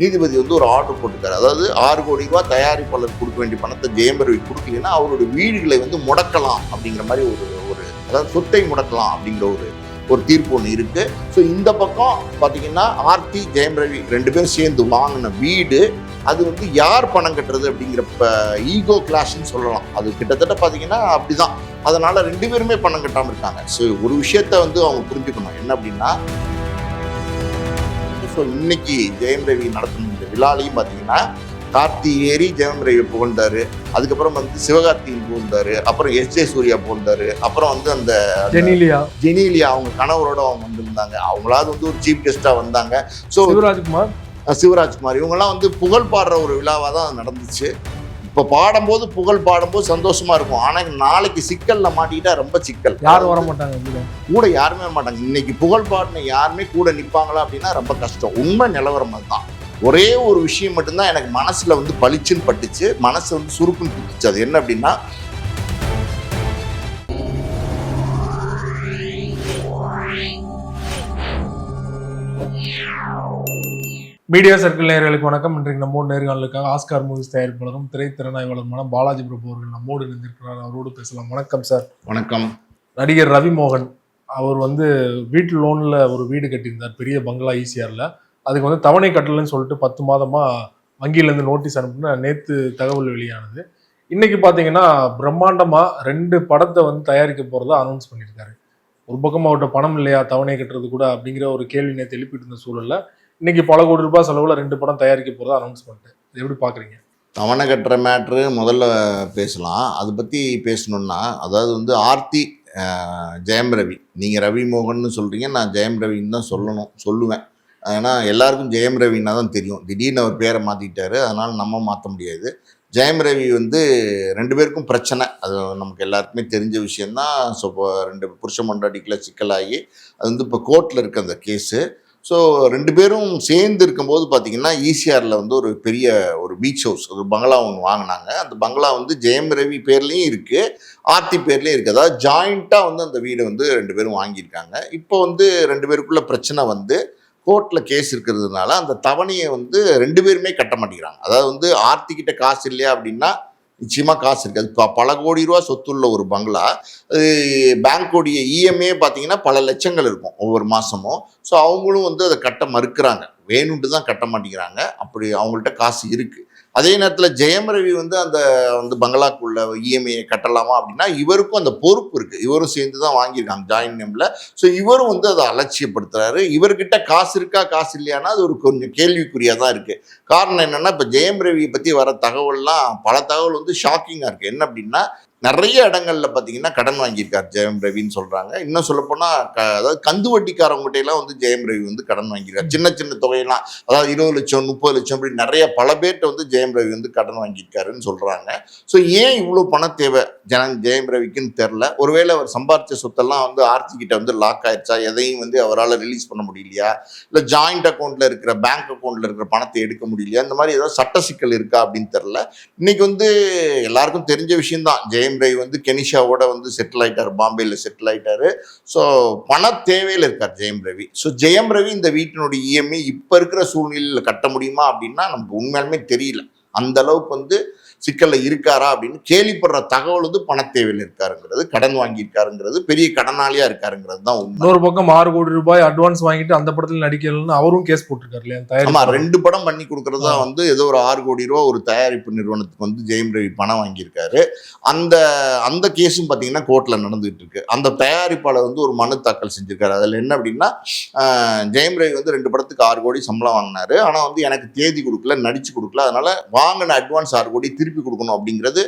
நீதிபதி வந்து ஒரு ஆர்டர் போட்டிருக்காரு. அதாவது ஆறு கோடி ரூபாய் தயாரிப்பாளர் கொடுக்க வேண்டிய பணத்தை ஜெயம் ரவி அவருடைய வீடுகளை வந்து முடக்கலாம் அப்படிங்கிற மாதிரி ஒரு ஒரு அதாவது சொத்தை முடக்கலாம் அப்படிங்கிற ஒரு ஒரு தீர்ப்பு ஒன்று இருக்கு. ஸோ இந்த பக்கம் பார்த்தீங்கன்னா ஆர்த்தி ஜெயம் ரவி ரெண்டு பேரும் சேர்ந்து வாங்கின வீடு அது வந்து யார் பணம் கட்டுறது அப்படிங்கிற ஈகோ கிளாஷ்னு சொல்லலாம். அது கிட்டத்தட்ட பார்த்தீங்கன்னா அப்படிதான். அதனால ரெண்டு பேருமே பணம் கட்டாமல் இருக்காங்க. ஸோ ஒரு விஷயத்த வந்து அவங்க புரிஞ்சுக்கணும். என்ன அப்படின்னா ஸோ இன்னைக்கு ஜெயம் ரவி நடத்தின இந்த விழாலையும் பார்த்தீங்கன்னா கார்த்தி ஏறி ஜெயம் ரவி புகழ்ந்தாரு. அதுக்கப்புறம் வந்து சிவகார்த்தியின் புகழ்ந்தாரு. அப்புறம் எஸ் ஜே சூர்யா புகழ்ந்தாரு. அப்புறம் வந்து அந்த ஜெனிலியா. ஜெனிலியா அவங்க கணவரோட அவங்க வந்திருந்தாங்க. அவங்களாவது வந்து ஒரு சீஃப் கெஸ்டா வந்தாங்க. ஸோ சிவராஜ்குமார். சிவராஜ்குமார். இவங்கெல்லாம் வந்து புகழ் பாடுற ஒரு விழாவாக தான் நடந்துச்சு. இப்போ பாடும்போது புகழ் பாடும்போது சந்தோஷமா இருக்கும். ஆனால் நாளைக்கு சிக்கல்ல மாட்டிக்கிட்டா ரொம்ப சிக்கல். யாரும் வர மாட்டாங்க கூட யாருமே வர மாட்டாங்க. இன்னைக்கு புகழ் பாடின யாருமே கூட நிற்பாங்களா அப்படின்னா ரொம்ப கஷ்டம். உண்மை நிலவரம் அதுதான். ஒரே ஒரு விஷயம் மட்டும்தான் எனக்கு மனசுல வந்து பளிச்சுன்னு பட்டுச்சு. மனசு வந்து சுருக்குன்னு குத்துச்சு அது என்ன அப்படின்னா மீடியா சர்க்கிள் நேயர்களுக்கு வணக்கம். இன்றைக்கு நம்மோடு நேர்காணலுக்காக ஆஸ்கார் மூவிஸ் தயாரிப்பாளரும் திரைத்திறனாய்வாளருமான பாலாஜி பிரபு அவர்கள் நம்மோடு இருந்திருக்கிறார் அவரோடு பேசலாம். வணக்கம் சார் வணக்கம். நடிகர் ரவி மோகன் அவர் வந்து வீட்டு லோன்ல ஒரு வீடு கட்டியிருந்தார் பெரிய பங்களா ஈசிஆர்ல அதுக்கு வந்து தவணை கட்டலன்னு சொல்லிட்டு பத்து மாதமா வங்கியிலேருந்து நோட்டீஸ் அனுப்புன நேத்து தகவல் வெளியானது. இன்னைக்கு பாத்தீங்கன்னா பிரம்மாண்டமா ரெண்டு படத்தை வந்து தயாரிக்க போறதா அனௌன்ஸ் பண்ணியிருக்காரு. ஒரு பக்கம் அவர்கிட்ட பணம் இல்லையா தவணை கட்டுறது கூட அப்படிங்கிற ஒரு கேள்வி நேற்று எழுப்பிட்டு இருந்த சூழல்ல இன்னைக்கு பல கோடி ரூபாய் செலவுல ரெண்டு படம் தயாரிக்க போகிறதா அனௌன்ஸ் பண்ணிட்டு. எப்படி பார்க்குறீங்க தவணை கட்டுற மேட்ரு முதல்ல பேசலாம். அதை பற்றி பேசணுன்னா அதாவது வந்து ஆர்த்தி ஜெயம் ரவி. நீங்கள் ரவி மோகன்னு சொல்கிறீங்க நான் ஜெயம் ரவின்னு தான் சொல்லணும் சொல்லுவேன். ஏன்னா எல்லாருக்கும் ஜெயம் ரவின்னா தான் தெரியும். திடீர்னு அவர் பேரை மாற்றிட்டாரு அதனால் நம்ம மாற்ற முடியாது. ஜெயம் ரவி வந்து ரெண்டு பேருக்கும் பிரச்சனை. அது நமக்கு எல்லாருக்குமே தெரிஞ்ச விஷயந்தான் ஸோ இப்போ ரெண்டு புருஷ மண்டாட்டிக்குள்ள சிக்கலாகி அது வந்து இப்போ கோர்ட்டில் இருக்க அந்த கேஸு ஸோ ரெண்டு பேரும் சேர்ந்து இருக்கும்போது பார்த்தீங்கன்னா ஈசிஆரில் வந்து ஒரு பெரிய ஒரு பீச் ஹவுஸ் ஒரு பங்களா ஒன்று வாங்கினாங்க. அந்த பங்களா வந்து ஜெயம் ரவி பேர்லேயும் இருக்குது ஆர்த்தி பேர்லேயும் இருக்குது அதாவது ஜாயிண்ட்டாக வந்து அந்த வீடை வந்து ரெண்டு பேரும் வாங்கியிருக்காங்க. இப்போ வந்து ரெண்டு பேருக்குள்ள பிரச்சனை வந்து கோர்ட்டில் கேஸ் இருக்கிறதுனால அந்த தவணையை வந்து ரெண்டு பேருமே கட்ட மாட்டேங்கிறாங்க. அதாவது வந்து ஆர்த்தி கிட்ட காசு இல்லையா அப்படின்னா நிச்சயமாக காசு இருக்குது அது பல கோடி ரூபா சொத்துள்ள ஒரு பங்களா. பேங்க்கோடைய இஎம்ஏ பார்த்தீங்கன்னா பல லட்சங்கள் இருக்கும் ஒவ்வொரு மாதமும் ஸோ அவங்களும் வந்து அதை கட்ட மறுக்கிறாங்க. வேணும்ட்டு தான் கட்ட மாட்டேங்கிறாங்க. அப்படி அவங்கள்ட்ட காசு இருக்குது அதே நேரத்தில் ஜெயம் ரவி வந்து அந்த வந்து பங்களாக்குள்ள இஎம்ஐ கட்டலாமா அப்படின்னா இவருக்கும் அந்த பொறுப்பு இருக்குது இவரும் சேர்ந்து தான் வாங்கியிருக்காங்க ஜாயின் நேமில் ஸோ இவரும் வந்து அதை அலட்சியப்படுத்துறாரு. இவர்கிட்ட காசு இருக்கா காசு இல்லையானா அது ஒரு கொஞ்சம் கேள்விக்குறியாக தான் இருக்குது காரணம் என்னென்னா இப்போ ஜெயம் ரவியை பற்றி வர தகவல்லாம் பல தகவல் வந்து ஷாக்கிங்காக இருக்குது என்ன அப்படின்னா நிறைய இடங்கள்ல பார்த்தீங்கன்னா கடன் வாங்கியிருக்கார் ஜெயம் ரவின்னு சொல்றாங்க. இன்னும் சொல்லப்போனால் க அதாவது கந்து வட்டிக்காரவங்ககிட்டலாம் வந்து ஜெயம் ரவி வந்து கடன் வாங்கியிருக்கார். சின்ன சின்ன தொகையெல்லாம் அதாவது இருபது லட்சம் முப்பது லட்சம் அப்படி நிறைய பல பேர்கிட்ட வந்து ஜெயம் ரவி வந்து கடன் வாங்கியிருக்காருன்னு சொல்றாங்க. ஸோ ஏன் இவ்வளோ பணம் தேவை ஜன ஜெயம் ரவிக்குன்னு தெரில ஒருவேளை அவர் சம்பாரித்த சொத்தெல்லாம் வந்து ஆர்த்தி கிட்ட வந்து லாக் ஆயிடுச்சா எதையும் வந்து அவரால் ரிலீஸ் பண்ண முடியலையா? இல்லை ஜாயிண்ட் அக்கௌண்ட்டில் இருக்கிற பேங்க் அக்கௌண்ட்டில் இருக்கிற பணத்தை எடுக்க முடியலையா? இந்த மாதிரி ஏதாவது சட்ட சிக்கல் இருக்கா அப்படின்னு தெரில இன்னைக்கு வந்து எல்லாருக்கும் தெரிஞ்ச விஷயம்தான். ஜெயம் ரவி வந்து கெனிஷாவோட வந்து செட்டில் ஆயிட்டார். பாம்பேல செட்டில் ஆயிட்டாரு. ஸோ பண தேவையில் இருக்கார் ஜெயம் ரவி. ஸோ ஜெயம் ரவி இந்த வீட்டினுடைய இஎம்ஐ இப்போ இருக்கிற சூழ்நிலையில் கட்ட முடியுமா அப்படின்னா நமக்கு உண்மையாலுமே தெரியல. அந்த அளவுக்கு வந்து சிக்கல்ல இருக்காரா அப்படின்னு கேள்விப்படுற தகவல் வந்து பண தேவையில் இருக்காருங்கிறது கடன் வாங்கியிருக்காருங்கிறது பெரிய கடனாளியா இருக்காருங்கிறது தான் இன்னொரு பக்கம் ஆறு கோடி ரூபாய் அட்வான்ஸ் வாங்கிட்டு அந்த படத்துல நடிக்கலன்னு அவரும் கேஸ் போட்டிருக்காரு இல்லையா. ரெண்டு படம் பண்ணி கொடுக்கறதா வந்து ஏதோ ஒரு ஆறு கோடி ரூபா ஒரு தயாரிப்பு நிறுவனத்துக்கு வந்து ஜெயம் ரவி பணம் வாங்கியிருக்காரு. அந்த அந்த கேஸும் பார்த்தீங்கன்னா கோர்ட்ல நடந்துகிட்டு இருக்கு அந்த தயாரிப்பாளர் வந்து ஒரு மனு தாக்கல் செஞ்சிருக்காரு. அதில் என்ன அப்படின்னா ஜெயம் ரவி வந்து ரெண்டு படத்துக்கு ஆறு கோடி சம்பளம் வாங்கினாரு. ஆனால் வந்து எனக்கு தேதி கொடுக்கல நடிச்சு கொடுக்கல. அதனால வாங்கின அட்வான்ஸ் ஆறு கோடி திருப்பி கொடுக்கணும் அப்படிங்கிறது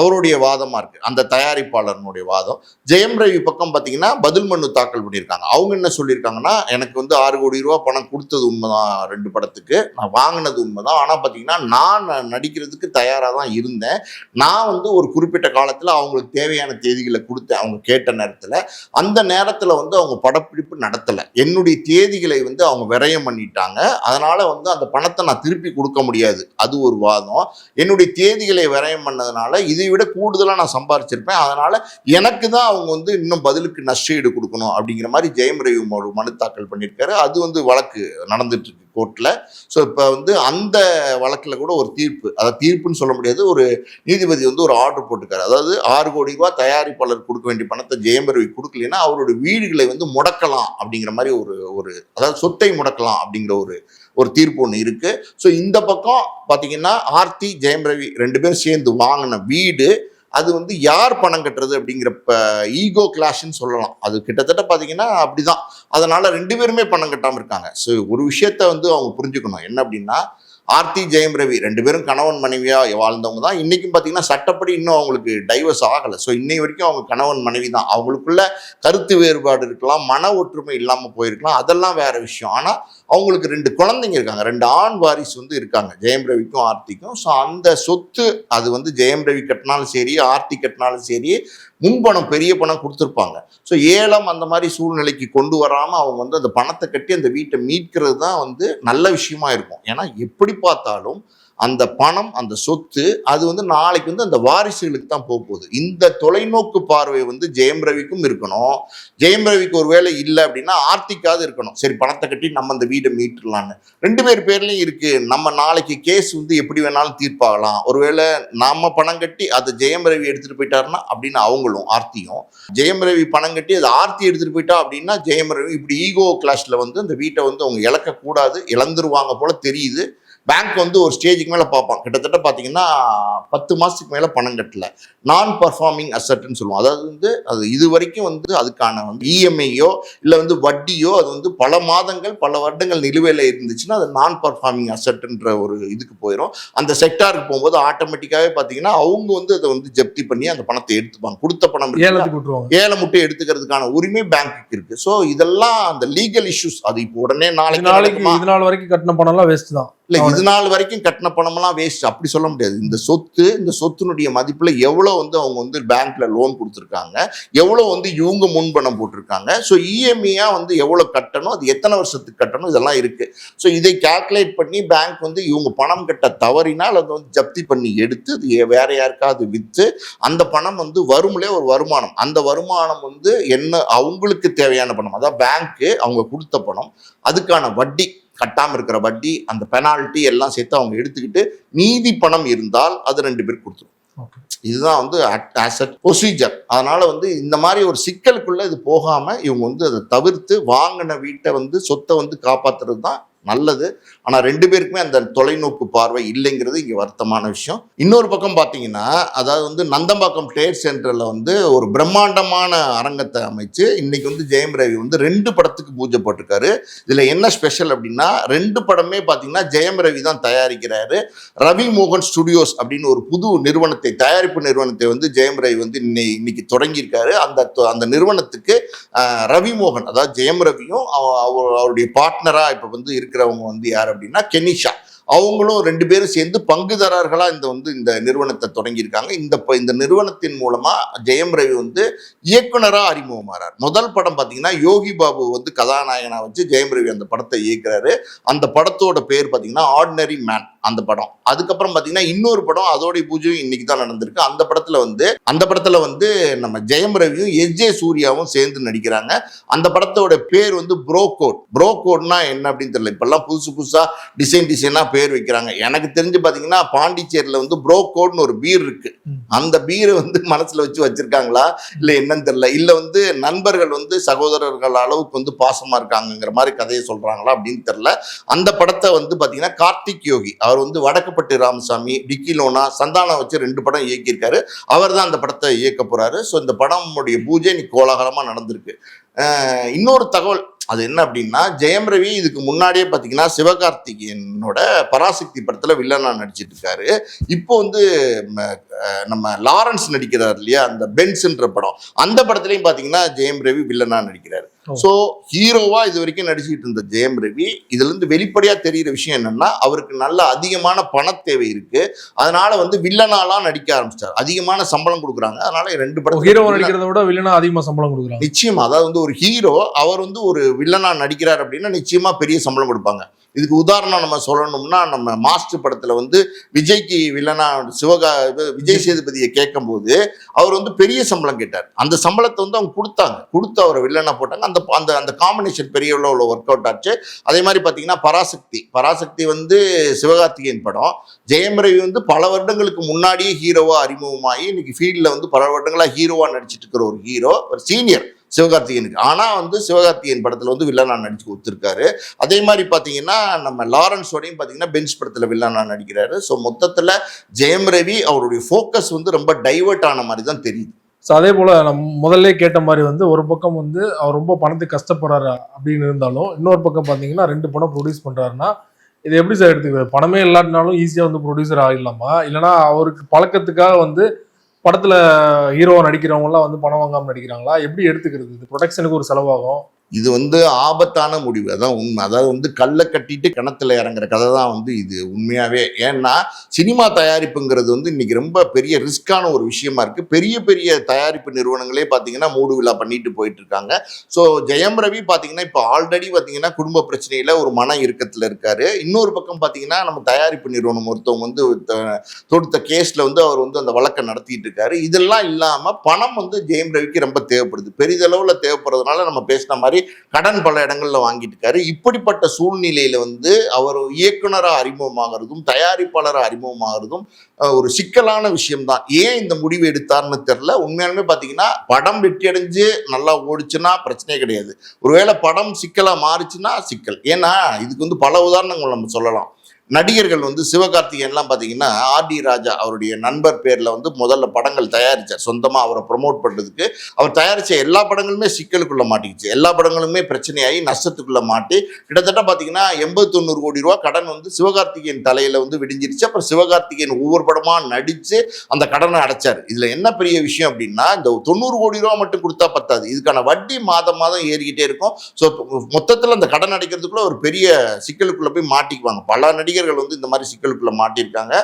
அவருடைய வாதமாக இருக்குது அந்த தயாரிப்பாளர்னுடைய வாதம். ஜெயம் ரவி பக்கம் பார்த்தீங்கன்னா பதில் மனு தாக்கல் பண்ணியிருக்காங்க. அவங்க என்ன சொல்லியிருக்காங்கன்னா எனக்கு வந்து ஆறு கோடி ரூபா பணம் கொடுத்தது உண்மைதான் ரெண்டு படத்துக்கு. நான் வாங்கினது உண்மைதான். ஆனால் பார்த்தீங்கன்னா நான் நடிக்கிறதுக்கு தயாராக தான் இருந்தேன். நான் வந்து ஒரு குறிப்பிட்ட காலத்தில் அவங்களுக்கு தேவையான தேதிகளை கொடுத்தேன். அவங்க கேட்ட நேரத்தில். அந்த நேரத்தில் வந்து அவங்க படப்பிடிப்பு நடத்தலை. என்னுடைய தேதிகளை வந்து அவங்க விரயம் பண்ணிட்டாங்க. அதனால் வந்து அந்த பணத்தை நான் திருப்பி கொடுக்க முடியாது. அது ஒரு வாதம். என்னுடைய தேதிகள் விரயம் பண்ணதுனால இதை விட கூடுதலாக நான் சம்பாரிச்சிருப்பேன். அதனால் எனக்கு தான் அவங்க வந்து இன்னும் பதிலுக்கு நஷ்டஈடு கொடுக்கணும் அப்படிங்கிற மாதிரி ஜெயம் ரவி ஒரு மனு தாக்கல் பண்ணியிருக்காரு. அது வந்து வழக்கு நடந்துட்டு இருக்கு கோர்ட்டில் ஸோ இப்போ வந்து அந்த வழக்கில் கூட ஒரு தீர்ப்பு. அதாவது தீர்ப்புன்னு சொல்ல முடியாது. ஒரு நீதிபதி வந்து ஒரு ஆர்டர் போட்டுக்காரு அதாவது ஆறு கோடி ரூபாய் தயாரிப்பாளர் கொடுக்க வேண்டிய பணத்தை ஜெயம்பரவி கொடுக்கலைன்னா அவரோட வீடுகளை வந்து முடக்கலாம் அப்படிங்கிற மாதிரி ஒரு ஒரு அதாவது சொத்தை முடக்கலாம் அப்படிங்கிற ஒரு ஒரு தீர்ப்பு ஒன்று இருக்குது ஸோ இந்த பக்கம் பார்த்தீங்கன்னா ஆர்த்தி ஜெயம் ரவி ரெண்டு பேரும் சேர்ந்து வாங்கின வீடு அது வந்து யார் பணம் கட்டுறது அப்படிங்கிற ஈகோ கிளாஷ்ன்னு சொல்லலாம். அது கிட்டத்தட்ட பார்த்தீங்கன்னா அப்படிதான். அதனால ரெண்டு பேருமே பணம் கட்டாமல் இருக்காங்க. ஸோ ஒரு விஷயத்த வந்து அவங்க புரிஞ்சுக்கணும். என்ன அப்படின்னா ஆர்த்தி ஜெயம் ரவி ரெண்டு பேரும் கணவன் மனைவியாக வாழ்ந்தவங்க தான். இன்றைக்கும் பார்த்தீங்கன்னா சட்டப்படி இன்னும் அவங்களுக்கு டைவர்ஸ் ஆகலை. ஸோ இன்னை வரைக்கும் அவங்க கணவன் மனைவி தான். அவங்களுக்குள்ள கருத்து வேறுபாடு இருக்கலாம் மன ஒற்றுமை இல்லாமல் போயிருக்கலாம். அதெல்லாம் வேற விஷயம். ஆனால் அவங்களுக்கு ரெண்டு குழந்தைங்க இருக்காங்க. ரெண்டு ஆண் வாரிசு வந்து இருக்காங்க. ஜெயம் ரவிக்கும் ஆர்த்திக்கும். ஸோ அந்த சொத்து அது வந்து ஜெயம் ரவி கட்டினாலும் சரி ஆர்த்தி கட்டினாலும் சரி முன்பணம் பெரிய பணம் கொடுத்துருப்பாங்க. ஸோ ஏலம் அந்த மாதிரி சூழ்நிலைக்கு கொண்டு வராமல் அவங்க வந்து அந்த பணத்தை கட்டி அந்த வீட்டை மீட்கிறது தான் வந்து நல்ல விஷயமா இருக்கும். ஏன்னா எப்படி பார்த்தாலும் அந்த பணம் அந்த சொத்து அது வந்து நாளைக்கு வந்து அந்த வாரிசுகளுக்கு தான் போக போகுது. இந்த தொலைநோக்கு பார்வை வந்து ஜெயம் ரவிக்கும் இருக்கணும். ஜெயம் ரவிக்கு ஒரு வேலை இல்லை அப்படின்னா ஆர்த்திக்காவது இருக்கணும். சரி பணத்தை கட்டி நம்ம அந்த வீடை மீட்டுடலான்னு ரெண்டு பேர் பேர்லையும் இருக்கு. நம்ம நாளைக்கு கேஸ் வந்து எப்படி வேணாலும் தீர்ப்பாகலாம். ஒருவேளை நாம பணம் கட்டி அதை ஜெயம் ரவி எடுத்துட்டு போயிட்டாருன்னா அப்படின்னு அவங்களும் ஆர்த்தியும். ஜெயம் ரவி பணம் கட்டி அதை ஆர்த்தி எடுத்துட்டு போயிட்டா அப்படின்னா ஜெயம் ரவி இப்படி ஈகோ கிளாஸ்ல வந்து அந்த வீட்டை வந்து அவங்க இழக்கக்கூடாது. இழந்துருவாங்க போல தெரியுது. பேங்க் வந்து ஒரு ஸ்டேஜுக்கு மேலே பார்ப்பான். கிட்டத்தட்ட பார்த்தீங்கன்னா பத்து மாதத்துக்கு மேலே பணம் கட்டல. நான் பர்ஃபார்மிங் அசட்னு சொல்லுவோம். அதாவது வந்து அது இது வரைக்கும் வந்து அதுக்கான வந்து இஎம்ஐயோ இல்லை வந்து வட்டியோ அது வந்து பல மாதங்கள் பல வருடங்கள் நிலுவையில் இருந்துச்சுன்னா அது நான் பர்ஃபார்மிங் அசட்ன்ற ஒரு இதுக்கு போயிடும் அந்த செக்டாருக்கு போகும்போது ஆட்டோமேட்டிக்காகவே பார்த்தீங்கன்னா அவங்க வந்து அதை வந்து ஜப்தி பண்ணி அந்த பணத்தை எடுத்துப்பாங்க. கொடுத்த பணம் ஏழை முட்டை எடுத்துக்கிறதுக்கான உரிமை பேங்க்குக்கு இருக்கு. ஸோ இதெல்லாம் அந்த லீகல் இஷ்யூஸ் அது இப்போ உடனே நாளைக்கு நாளைக்கு? இது நாள் வரைக்கும் கட்டின பணம் எல்லாம் வேஸ்ட் தான். இல்ல இது நாள் வரைக்கும் கட்டின பணமெல்லாம் வேஸ்ட் அப்படி சொல்ல முடியாது. இந்த சொத்து இந்த சொத்துனுடைய மதிப்புல எவ்வளவு வந்து அவங்க வந்து பேங்க்ல லோன் கொடுத்துருக்காங்க எவ்வளவு வந்து இவங்க முன்பணம் போட்டிருக்காங்க. ஸோ இஎம்ஐயா வந்து எவ்வளவு கட்டணும் அது எத்தனை வருஷத்துக்கு கட்டணும் இதெல்லாம் இருக்கு. ஸோ இதை கால்குலேட் பண்ணி பேங்க் வந்து இவங்க பணம் கட்ட தவறினால் அதை வந்து ஜப்தி பண்ணி எடுத்து அது வேற யாருக்காவது விற்று அந்த பணம் வந்து வரும்லே ஒரு வருமானம். அந்த வருமானம் வந்து என்ன அவங்களுக்கு தேவையான பணம். அதாவது பேங்க்கு அவங்க கொடுத்த பணம். அதுக்கான வட்டி. கட்டாமல் இருக்கிற வட்டி அந்த பெனால்ட்டி எல்லாம் சேர்த்து அவங்க எடுத்துக்கிட்டு மீதி பணம் இருந்தால் அது ரெண்டு பேர் கொடுத்துரும். இதுதான் வந்து ஆசட் ப்ரொசீஜர் அதனால வந்து இந்த மாதிரி ஒரு சிக்கலுக்குள்ள இது போகாம இவங்க வந்து அதை தவிர்த்து வாங்கின வீட்டை வந்து சொத்தை வந்து காப்பாத்துறது தான் நல்லது. ஆனால் ரெண்டு பேருக்குமே அந்த தொலைநோக்கு பார்வை இல்லைங்கிறது இங்கே வருத்தமான விஷயம். இன்னொரு பக்கம் பார்த்தீங்கன்னா அதாவது வந்து நந்தம்பாக்கம் ட்ரேட் சென்டரில் வந்து ஒரு பிரம்மாண்டமான அரங்கத்தை அமைச்சு இன்னைக்கு வந்து ஜெயம் ரவி வந்து ரெண்டு படத்துக்கு பூஜை போட்டிருக்காரு. இதில் என்ன ஸ்பெஷல் அப்படின்னா ரெண்டு படமே பார்த்தீங்கன்னா ஜெயம் ரவி தான் தயாரிக்கிறாரு. ரவி மோகன் ஸ்டுடியோஸ் அப்படின்னு ஒரு புது நிறுவனத்தை தயாரிப்பு நிறுவனத்தை வந்து ஜெயம் ரவி வந்து இன்னை இன்னைக்கு தொடங்கியிருக்காரு. அந்த அந்த நிறுவனத்துக்கு ரவி மோகன் அதாவது ஜெயம் ரவியும் அவ- அவருடைய பார்ட்னராக இப்போ வந்து இருக்கிறவங்க வந்து யார் அப்படின்னா கெனிஷா. அவங்களும் ரெண்டு பேரும் சேர்ந்து பங்குதாரர்களா இந்த வந்து இந்த நிறுவனத்தை தொடங்கியிருக்காங்க. இந்த ப- இந்த நிறுவனத்தின் மூலமா ஜெயம் ரவி வந்து இயக்குனராக அறிமுகமாறார். முதல் படம் பார்த்தீங்கன்னா யோகி பாபு வந்து கதாநாயகனா வச்சு ஜெயம் ரவி அந்த படத்தை இயக்குறாரு. அந்த படத்தோட பேர் பார்த்தீங்கன்னா ஆர்டினரி மேன். அந்த படம். அதுக்கப்புறம் பாத்தீங்கன்னா இன்னொரு படம் அதோடைய பூஜையும் இன்னைக்கு தான் நடந்திருக்கு. அந்த படத்துல வந்து அந்த படத்துல வந்து நம்ம ஜெயம் ரவியும் எஸ் ஜே சூர்யாவும் சேர்ந்து நடிக்கிறாங்க. அந்த படத்தோட பேர் வந்து ப்ரோ கோட் ப்ரோ கோட்னா என்ன அப்படின்னு தெரியல. இப்பெல்லாம் புதுசு புதுசா டிசைன் டிசைனா பேர் வைக்கிறாங்க. எனக்கு தெரிஞ்சு பாத்தீங்கன்னா பாண்டிச்சேரியில வந்து ப்ரோ கோட்னு ஒரு பீர் இருக்கு. அந்த பீரை வந்து மனசுல வச்சு வச்சிருக்காங்களா? இல்ல என்னன்னு தெரியல. இல்ல வந்து நண்பர்கள் வந்து சகோதரர்கள் அளவுக்கு வந்து பாசமா இருக்காங்கங்கிற மாதிரி கதையை சொல்றாங்களா அப்படின்னு தெரியல. அந்த படத்தை வந்து பாத்தீங்கன்னா கார்த்திக் யோகி அவர் அவர் வந்து வடக்குப்பட்டு ராமசாமி டிக்கிலோனா சந்தானம் வச்சு ரெண்டு படம் இயக்கியிருக்காரு. அவர் தான் அந்த படத்தை இயக்க போறாரு. ஸோ இந்த படமுடைய பூஜை இன்னைக்கு கோலாகலமாக நடந்திருக்கு. இன்னொரு தகவல் அது என்ன அப்படின்னா ஜெயம் ரவி இதுக்கு முன்னாடியே பார்த்தீங்கன்னா சிவகார்த்திகேயனோட பராசக்தி படத்தில் வில்லனா நடிச்சிட்டு இருக்காரு இப்போ வந்து நம்ம லாரன்ஸ் நடிக்கிறார் இல்லையா அந்த பென்ஸ்ன்ற படம். அந்த படத்துலையும் பார்த்தீங்கன்னா ஜெயம் ரவி வில்லனா நடிக்கிறார். ஸோ ஹீரோவா இது வரைக்கும் நடிச்சுக்கிட்டு இருந்த ஜெயம் ரவி இதுல இருந்து வெளிப்படையா தெரியிற விஷயம் என்னன்னா அவருக்கு நல்ல அதிகமான பண தேவை இருக்கு. அதனால வந்து வில்லனாலாம் நடிக்க ஆரம்பிச்சிட்டார். அதிகமான சம்பளம் கொடுக்குறாங்க. அதனால ரெண்டு படம் ஹீரோ நடிக்கிறத விட வில்லனா அதிகமா சம்பளம் கொடுக்குறாங்க. நிச்சயமா. அதாவது வந்து ஒரு ஹீரோ அவர் வந்து ஒரு வில்லனா நடிக்கிறார் அப்படின்னா நிச்சயமா பெரிய சம்பளம் கொடுப்பாங்க. இதுக்கு உதாரணம் நம்ம சொல்லணும்னா நம்ம மாஸ்டர் படத்துல வந்து விஜய்க்கு வில்லனா சிவகா இது விஜய் சேதுபதியை கேட்கும்போது அவர் வந்து பெரிய சம்பளம் கேட்டார். அந்த சம்பளத்தை வந்து அவங்க கொடுத்தாங்க. கொடுத்து அவரை வில்லனா போட்டாங்க. அந்த அந்த அந்த காம்பினேஷன் பெரிய உள்ள ஒர்க் அவுட் ஆச்சு. அதே மாதிரி பார்த்தீங்கன்னா பராசக்தி. பராசக்தி வந்து சிவகார்த்திகேயன் படம். ஜெயம் ரவி வந்து பல வருடங்களுக்கு முன்னாடியே ஹீரோவா அறிமுகமாகி இன்னைக்கு ஃபீல்டில் வந்து பல வருடங்களா ஹீரோவா நடிச்சிட்டு இருக்கிற ஒரு ஹீரோ ஒரு சீனியர் சிவகார்த்திகேயனுக்கு. ஆனால் வந்து சிவகார்த்திகேயன் படத்தில் வந்து வில்லனா நடிச்சு கொடுத்துருக்காரு. அதே மாதிரி பார்த்தீங்கன்னா நம்ம லாரன்ஸோடையும் பார்த்தீங்கன்னா பெஞ்ச் படத்தில் வில்லனா நடிக்கிறாரு. ஸோ மொத்தத்தில் ஜெயம் ரவி அவருடைய ஃபோக்கஸ் வந்து ரொம்ப டைவர்ட் ஆன மாதிரி தான் தெரியுது. ஸோ அதே போல் நம்ம முதல்ல கேட்ட மாதிரி வந்து ஒரு பக்கம் வந்து அவர் ரொம்ப பணத்துக்கு கஷ்டப்படுறாரு அப்படின்னு இருந்தாலும் இன்னொரு பக்கம் பார்த்தீங்கன்னா ரெண்டு படம் ப்ரொடியூஸ் பண்ணுறாருன்னா இது எப்படி சார் எடுத்துக்கிறது? பணமே இல்லாட்டினாலும் ஈஸியாக வந்து ப்ரொடியூசர் ஆகிடலாமா இல்லைனா அவருக்கு பழக்கத்துக்காக வந்து படத்துல ஹீரோவா நடிக்கிறவங்க எல்லாம் வந்து பணம் வாங்காம நடிக்கிறாங்களா? எப்படி எடுத்துக்கிறது? இது ப்ரொடக்ஷனுக்கு ஒரு செலவாகும். இது வந்து ஆபத்தான முடிவு. அதான் உண்மை. அதாவது வந்து கல்லை கட்டிட்டு கிணத்துல இறங்குற கதை தான் வந்து இது உண்மையாவே. ஏன்னா சினிமா தயாரிப்புங்கிறது வந்து இன்னைக்கு ரொம்ப பெரிய ரிஸ்கான ஒரு விஷயமா இருக்கு. பெரிய பெரிய தயாரிப்பு நிறுவனங்களே பார்த்தீங்கன்னா மூடு விழா பண்ணிட்டு போயிட்டு இருக்காங்க ஸோ ஜெயம் ரவி பார்த்தீங்கன்னா இப்போ ஆல்ரெடி பார்த்தீங்கன்னா குடும்ப பிரச்சனையில ஒரு மன இறுக்கத்தில் இருக்காரு. இன்னொரு பக்கம் பார்த்தீங்கன்னா நம்ம தயாரிப்பு நிறுவனம் ஒருத்தவங்க வந்து த- தொடுத்த கேஸ்ல வந்து அவர் வந்து அந்த வழக்கை நடத்திட்டு இருக்காரு இதெல்லாம் இல்லாமல் பணம் வந்து ஜெயம் ரவிக்கு ரொம்ப தேவைப்படுது. பெரிதளவில் தேவைப்படுறதுனால நம்ம பேசின மாதிரி கடன் பல இடங்கள்ல வாங்கிட்டு இருக்காரு இப்படிப்பட்ட சூழ்நிலையில வந்து அவர் இயக்குனரா அறிமுகமாகிறதும் தயாரிப்பாளராக அறிமுகமாகிறதும் அஹ், ஒரு சிக்கலான விஷயம்தான். ஏன் இந்த முடிவு எடுத்தார்னு தெரியல உண்மையாலுமே பார்த்தீங்கன்னா படம் வெற்றி அடைஞ்சு நல்லா ஓடிச்சுன்னா பிரச்சனையே கிடையாது. ஒருவேளை படம் சிக்கலா மாறுச்சுன்னா சிக்கல். ஏன்னா இதுக்கு வந்து பல உதாரணங்கள் நம்ம சொல்லலாம். நடிகர்கள் வந்து சிவகார்த்திகேயன்லாம் பார்த்தீங்கன்னா ஆர்டி ராஜா அவருடைய நண்பர் பேரில் வந்து முதல்ல படங்கள் தயாரித்தார் சொந்தமாக அவரை ப்ரொமோட் பண்ணுறதுக்கு அவர் தயாரித்த எல்லா படங்களுமே சிக்கலுக்குள்ளே மாட்டிக்கிச்சு. எல்லா படங்களுமே பிரச்சனையாகி நஷ்டத்துக்குள்ளே மாட்டி கிட்டத்தட்ட பார்த்தீங்கன்னா எண்பது தொண்ணூறு கோடி ரூபா கடன் வந்து சிவகார்த்திகேயன் தலையில் வந்து விடிஞ்சிருச்சு. அப்புறம் சிவகார்த்திகேயன் ஒவ்வொரு படமாக நடித்து அந்த கடனை அடைச்சார். இதில் என்ன பெரிய விஷயம் அப்படின்னா இந்த தொண்ணூறு கோடி ரூபா மட்டும் கொடுத்தா பத்தாது. இதுக்கான வட்டி மாதம் மாதம் ஏறிக்கிட்டே இருக்கும். ஸோ மொத்தத்தில் அந்த கடன் அடைக்கிறதுக்குள்ளே ஒரு பெரிய சிக்கலுக்குள்ளே போய் மாட்டிக்குவாங்க. பல நடிகர்கள் வந்து இந்த மாதிரி சிக்கலுக்குள்ள மாட்டியிருக்காங்க.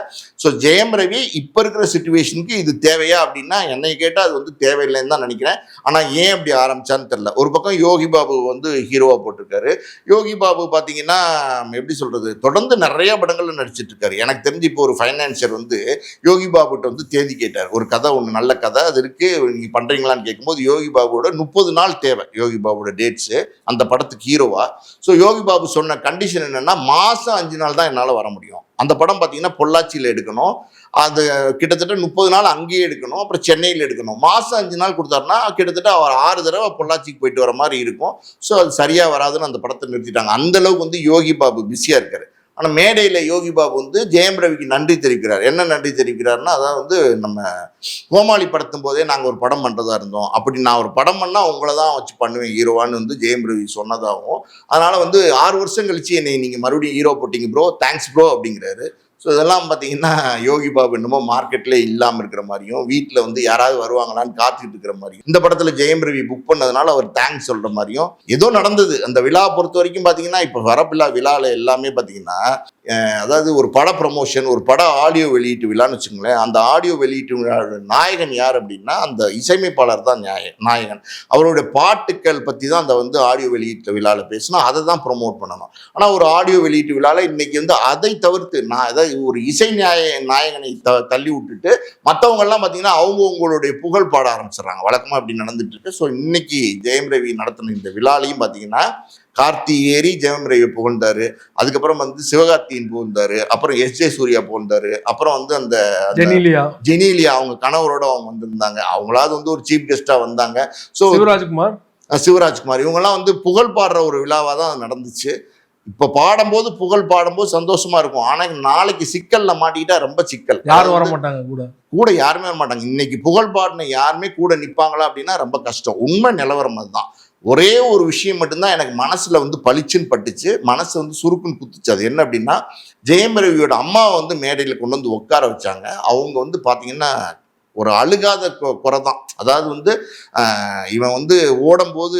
ஸோ ஜெயம் ரவி இப்போ இருக்கிற சுச்சுவேஷனுக்கு இது தேவையா அப்படின்னா என்னை கேட்டால் அது வந்து தேவையில்லைன்னு தான் நினைக்கிறேன். ஆனால் ஏன் அப்படி ஆரம்பிச்சான்னு தெரில ஒரு பக்கம் யோகி பாபு வந்து ஹீரோவாக போட்டிருக்காரு. யோகி பாபு பார்த்தீங்கன்னா எப்படி சொல்றது தொடர்ந்து நிறைய படங்களில் நடிச்சிட்டு இருக்காரு. எனக்கு தெரிஞ்சு இப்போ ஒரு ஃபைனான்சியர் வந்து யோகி பாபுகிட்ட வந்து தேதி கேட்டார். ஒரு கதை ஒன்று நல்ல கதை அது இருக்கு நீங்க பண்றீங்களான்னு கேட்கும்போது யோகி பாபுவோட முப்பது நாள் தேவை. யோகி பாபுவோட டேட்ஸு அந்த படத்துக்கு ஹீரோவா ஸோ யோகி பாபு சொன்ன கண்டிஷன் என்னன்னா மாதம் அஞ்சு நாள் தான் என்னால் வர முடியும். அந்த படம் பார்த்தீங்கன்னா பொள்ளாச்சியில் எடுக்கணும். அது கிட்டத்தட்ட முப்பது நாள் அங்கேயே எடுக்கணும். அப்புறம் சென்னையில் எடுக்கணும். மாதம் அஞ்சு நாள் கொடுத்தாருன்னா கிட்டத்தட்ட அவர் ஆறு தடவை பொள்ளாச்சிக்கு போயிட்டு வர மாதிரி இருக்கும். ஸோ அது சரியாக வராதுன்னு அந்த படத்தை நிறுத்திட்டாங்க. அந்த அளவுக்கு வந்து யோகி பாபு பிஸியாக இருக்காரு. ஆனால் மேடையில் யோகி பாபு வந்து ஜெயம் ரவிக்கு நன்றி தெரிவிக்கிறார். என்ன நன்றி தெரிவிக்கிறாருன்னா அதான் வந்து நம்ம கோமாளி படத்தும் போதே நாங்கள் ஒரு படம் பண்ணுறதா இருந்தோம். அப்படி நான் ஒரு படம் பண்ணால் உங்களை தான் வச்சு பண்ணுவேன் ஹீரோவான்னு வந்து ஜெயம் ரவி சொன்னதாகவும் அதனால் வந்து ஆறு வருஷம் கழிச்சு என்னை நீங்கள் மறுபடியும் ஹீரோ போட்டிங்க ப்ரோ தேங்க்ஸ் ப்ரோ அப்படிங்கிறாரு. ஸோ இதெல்லாம் பார்த்தீங்கன்னா யோகி பாபு என்னமோ மார்க்கெட்டில் இல்லாமல் இருக்கிற மாதிரியும் வீட்டில் வந்து யாராவது வருவாங்களான்னு காத்துக்கிட்டு இருக்கிற மாதிரியும் இந்த படத்தில் ஜெயம் ரவி புக் பண்ணதுனால அவர் தேங்க்ஸ் சொல்கிற மாதிரியும் ஏதோ நடந்தது. அந்த விழா பொறுத்த வரைக்கும் பார்த்தீங்கன்னா இப்போ வரப்பில்லா விழாவில் எல்லாமே பார்த்தீங்கன்னா அதாவது ஒரு பட ப்ரமோஷன் ஒரு பட ஆடியோ வெளியீட்டு விழான்னு வச்சுங்களேன் அந்த ஆடியோ வெளியீட்டு விழா நாயகன் யார் அப்படின்னா அந்த இசையமைப்பாளர் தான் நியாய நாயகன். அவருடைய பாட்டுக்கள் பற்றி தான் அந்த வந்து ஆடியோ வெளியீட்டு விழாவில் பேசணும் அதை தான் ப்ரொமோட் பண்ணணும். ஆனால் ஒரு ஆடியோ வெளியீட்டு விழாவில் இன்னைக்கு வந்து அதை தவிர்த்து நான் அதாவது ஒரு இசை நியாய நாயகனை த தள்ளி விட்டுட்டு மற்றவங்கெல்லாம் பார்த்தீங்கன்னா அவங்க உங்களுடைய புகழ் பாட ஆரம்பிச்சிடுறாங்க. வழக்கமாக அப்படி நடந்துட்டு இருக்கு ஸோ இன்னைக்கு ஜெயம் ரவி நடத்தின இந்த விழாலையும் பார்த்தீங்கன்னா கார்த்தி ஏறி ஜெயம் ரவி புகழ்ந்தாரு. அதுக்கப்புறம் வந்து சிவகார்த்தியின் புகழ்ந்தாரு. அப்புறம் எஸ் ஜே சூர்யா புகழ்ந்தாரு. அப்புறம் வந்து அந்த ஜெனிலியா. ஜெனீலியா அவங்க கணவரோட அவங்க வந்திருந்தாங்க. அவங்களாவது வந்து ஒரு சீஃப் கெஸ்டா வந்தாங்க. ஸோ சிவராஜ்குமார்? சிவராஜ்குமார். இவங்கெல்லாம் வந்து புகழ் பாடுற ஒரு விழாவாக தான் நடந்துச்சு. இப்போ பாடும்போது புகழ் பாடும்போது சந்தோஷமா இருக்கும். ஆனா நாளைக்கு சிக்கல்ல மாட்டிக்கிட்டா ரொம்ப சிக்கல். யாரும் வர மாட்டாங்க கூட. கூட யாருமே வர மாட்டாங்க இன்னைக்கு புகழ் பாடின யாருமே கூட நிப்பாங்களா அப்படின்னா ரொம்ப கஷ்டம். உண்மை நிலவரம் அதுதான். ஒரே ஒரு விஷயம் மட்டும்தான் எனக்கு மனசுல வந்து பளிச்சுன்னு பட்டுச்சு. மனசு வந்து சுருக்குன்னு குத்துச்சு. அது என்ன அப்படின்னா ஜெயம் ரவியோட அம்மாவை வந்து மேடையில் கொண்டு வந்து உட்கார வச்சாங்க. அவங்க வந்து பாத்தீங்கன்னா ஒரு அழுகாத குறை தான் அதாவது வந்து இவன் வந்து ஓடும்போது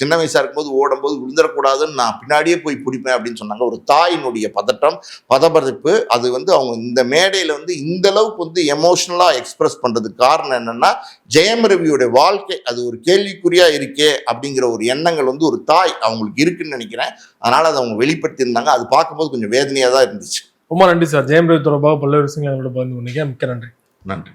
சின்ன வயசா இருக்கும்போது ஓடும்போது விழுந்துடக்கூடாதுன்னு நான் பின்னாடியே போய் பிடிப்பேன் அப்படின்னு சொன்னாங்க. ஒரு தாயினுடைய பதட்டம் பதபதப்பு அது வந்து அவங்க இந்த மேடையில் வந்து இந்த அளவுக்கு வந்து எமோஷ்னலாக எக்ஸ்பிரஸ் பண்ணுறதுக்கு காரணம் என்னன்னா ஜெயம் ரவியோட வாழ்க்கை அது ஒரு கேள்விக்குறியா இருக்கே அப்படிங்கிற ஒரு எண்ணங்கள் வந்து ஒரு தாய் அவங்களுக்கு இருக்குன்னு நினைக்கிறேன். அதனால அதை அவங்க வெளிப்படுத்தியிருந்தாங்க. அது பார்க்கும்போது கொஞ்சம் வேதனையாக தான் இருந்துச்சு. ரொம்ப நன்றி சார். ஜெயம் ரவி தொடர்பாக பல்வேறு விஷயங்களை பகிர்ந்து கொண்டீங்க. மிக்க நன்றி. நன்றி.